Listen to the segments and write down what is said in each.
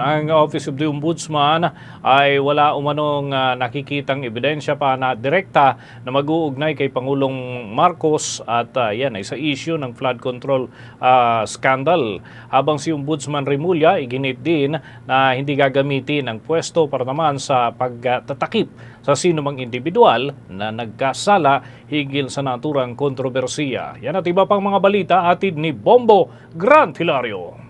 Ang Office of the Ombudsman ay wala umanong ah, nakikitang ebidensya pa na direkta na mag-uugnay kay Pangulong Marcos at ah, yan ay sa issue ng flood control ah, scandal. Habang si Ombudsman Remulla iginit din na hindi gagamitin ang pwesto para naman sa pagtatakip sa sino mang individual na nagkasala higil sa naturang kontrobersiya. Yan at iba pang mga balita atid ni Bombo Grant Hilario.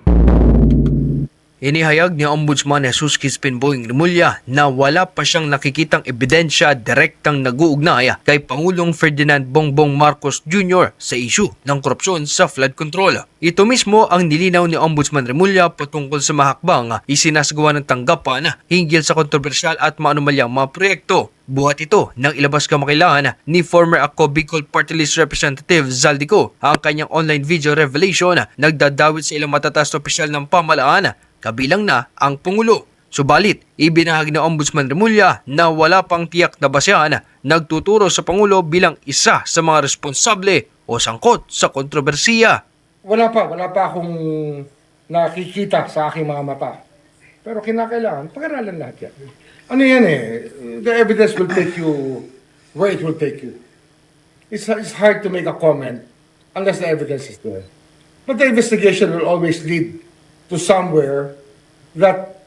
Inihayag ni Ombudsman Jesus Crispin Boying Remulla na wala pa siyang nakikitang ebidensya direktang nag-uugnay kay Pangulong Ferdinand Bongbong Marcos Jr. sa issue ng korupsyon sa flood control. Ito mismo ang nilinaw ni Ombudsman Remulla patungkol sa mahakbang isinasagawa ng tanggapan hinggil sa kontrobersyal at maanumalyang mga proyekto. Buhat ito nang ilabas kamakailangan ni former Ako Bicol Party List Representative Zaldico ang kanyang online video revelation nagdadawit sa ilang matatas na opisyal ng pamalaan kabilang na ang Pungulo. Subalit, ibinahagi ng Ombudsman Remulla na wala pang tiyak na basehan nagtuturo sa Pangulo bilang isa sa mga responsable o sangkot sa kontrobersiya. Wala pa, wala pa akong nakikita sa aking mga mata. Pero kinakailangan, pag-aralan lahat yan. Ano yan eh, the evidence will take you where it will take you. It's, it's hard to make a comment unless the evidence is there. But the investigation will always lead to somewhere that,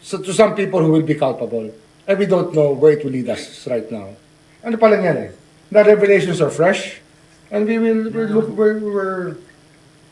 so to some people who will be culpable. And we don't know where it will lead us right now. Ano pa lang yan eh, the revelations are fresh, and we will, we're, look, we're, we're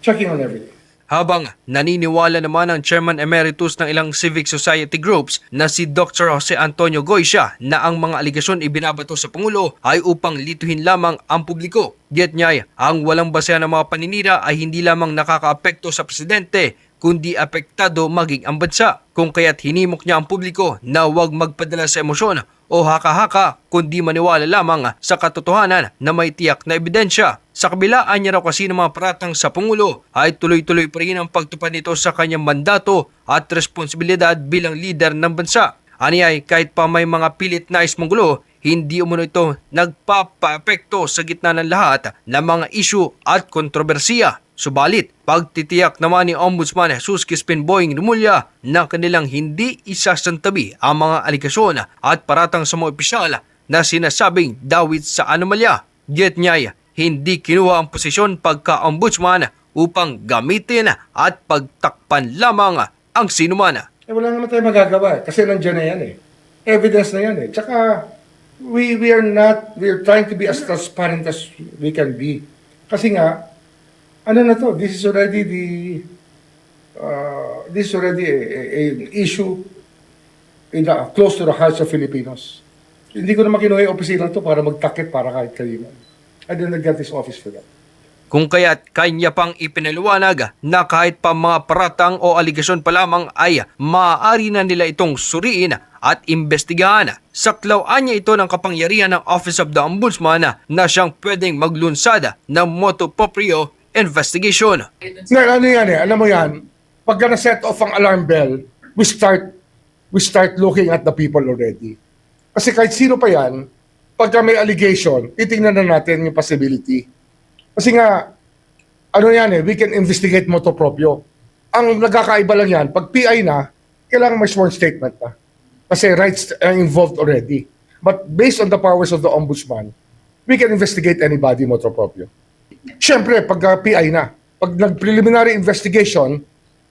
checking on everything. Habang naniniwala naman ang Chairman Emeritus ng ilang civic society groups na si Dr. Jose Antonio Goysia na ang mga aligasyon ibinabato sa Pangulo ay upang lituhin lamang ang publiko. Get niya ang walang basehan ng mga paninira ay hindi lamang nakakaapekto sa presidente kundi apektado maging ang bansa. Kung kaya't hinimok niya ang publiko na huwag magpadala sa emosyon o haka-haka kundi maniwala lamang sa katotohanan na may tiyak na ebidensya. Sa kabilaan niya raw kasi ng mga paratang sa Pangulo ay tuloy-tuloy pa rin ang pagtupad nito sa kanyang mandato at responsibilidad bilang leader ng bansa. Ani ay kahit pa may mga pilit nais monggulo, hindi umano ito nagpapaepekto sa gitna ng lahat ng mga isyu at kontrobersiya. Subalit, pagtitiyak naman ni Ombudsman Jesus Crispin Boying Remulla na kanilang hindi isasantabi ang mga aligasyon at paratang sa mga opisyal na sinasabing dawit sa anomalya. Get niya, hindi kinuha ang posisyon pagka-ombudsman upang gamitin at pagtakpan lamang ang sinuman. Eh, wala naman tayo magagawa eh, kasi nandiyan na yan eh. Evidence na yan eh. Tsaka, we, we are not, we are trying to be as transparent as we can be. Kasi nga, ano na to, this is already the, uh, this is already a, a, an issue in the, close to the hearts of Filipinos. Hindi ko naman kinuha yung opisina to para magtakip para kahit kanino. I did not get this office for that. Kung kaya't kanya pang ipinaliwanag na kahit pa mga paratang o aligasyon pa lamang ay maaari na nila itong suriin at imbestigahan. Saklawan niya ito ng kapangyarihan ng Office of the Ombudsman na siyang pwedeng maglunsad ng motu proprio investigation. Nga, ano yan eh, alam mo yan, pagka na-set off ang alarm bell, we start, we start looking at the people already. Kasi kahit sino pa yan, pagka may allegation, titingnan na natin yung possibility. Kasi nga, ano yan eh, we can investigate moto proprio. Ang nagkakaiba lang yan, pag PI na, kailangan may sworn statement na. Kasi rights are involved already. But based on the powers of the ombudsman, we can investigate anybody moto proprio. Siyempre, pag uh, PI na, pag nag-preliminary investigation,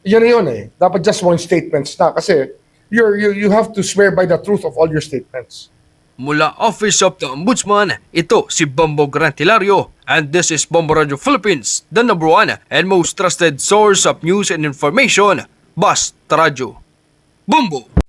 yun na yun eh. Dapat just one statements na kasi you're, you, you have to swear by the truth of all your statements. Mula Office of the Ombudsman, ito si Bombo Grant Hilario and this is Bombo Radio Philippines, the number one and most trusted source of news and information, Basta Radio. Bombo!